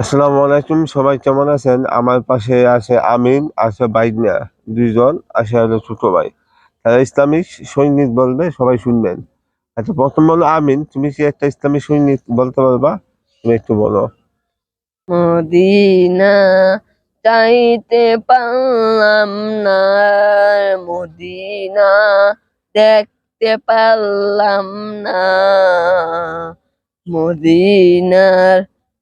আসসালামু আলাইকুম, সবাই কেমন আছেন? আমার পাশে আছে আমিন, আছে বাইদনা, দুইজন, আছে হলো ছোট ভাই। তারা ইসলামিক সৈনিক বলবে, সবাই শুনবেন। আচ্ছা প্রথম বলো আমিন, তুমি কি একটা ইসলামিক সৈনিক বলতে পারবা? তুমি একটু বলো। মদিনা চাইতে পারলাম না, মদিনা দেখতে পারলাম না। মদিনার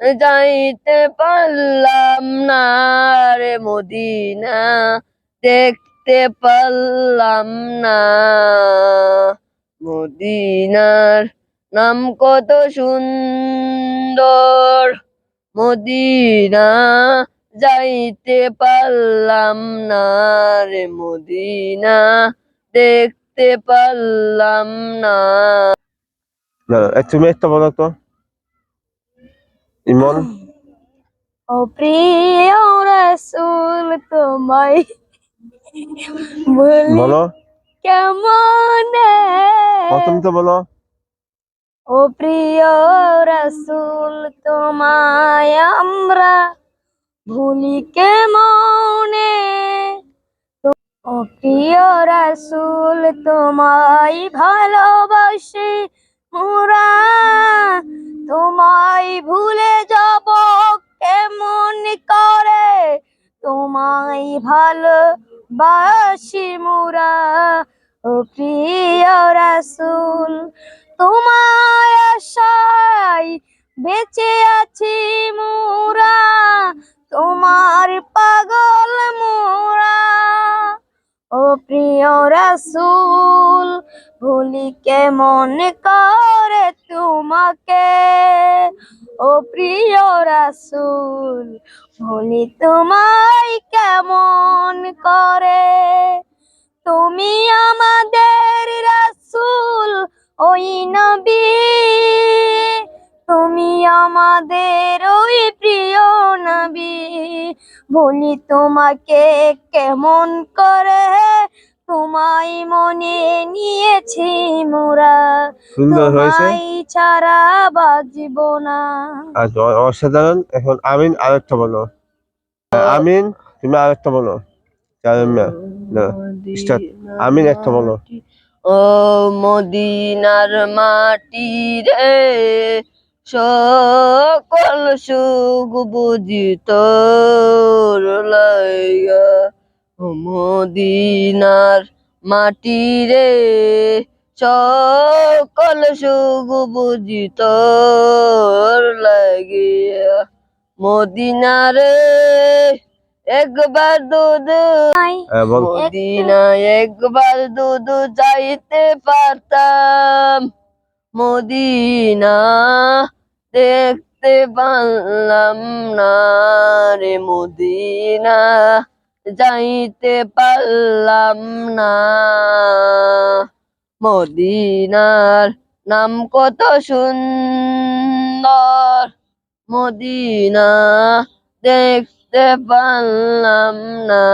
যাইতে পারলাম না রে মদিনা দেখতে পারলাম না। মদিনার নাম কত সুন্দর। মদিনা যাইতে পারলাম না রে মদিনা দেখতে পারলাম না। না, এ, তুমি একটা তো। ইমন? ও প্রিয় রসুল তোমায় বলি কেমন প্রথম তো বলো। ও প্রিয় রসুল তোমায় আমরা ভুলি কেমনে? ও প্রিয় রসুল তোমায় ভালোবাসি মোরা তোমায় ভুলে তোমায় ভালোবাসি মোরা। ও প্রিয় রসুল তোমায় আশায় বেঁচে আছি মোরা। তোমার পাগল মোরা। ও প্রিয় রসুল ভুলি কেমন করে তোমাকে। ও প্রিয় রসুল ভুলি তোমায় কেমন করে? তুমি আমাদের রসুল, ওই নবী। তুমি আমাদের ওই প্রিয় নবী। বলি তোমাকে কেমন করে? তোমায় মনে নিয়েছি মোরা। সুন্দর হয়েছে। ছাড়া বাজব না। আচ্ছা অসাধারণ। এখন আমিন আরেকটা বলো। আমিন তুমি আরেকটা বলো। আমিন একটা বলো। ও মদিনার মাটি রে সকল সুখ বুঝি তোর লাইগা। ও মদিনার মাটি রে সকল সুখ লাগিয়া। মদিনারে একবার দুধ হ্যাঁ, মদিনা একবার দুধ যাইতে পারতাম। মদিনা দেখতে পারলাম না রে মদিনা। যাইতে পারলাম না। মদিনার নাম কত সুন্দর। মদিনা দেখতে পারলাম না।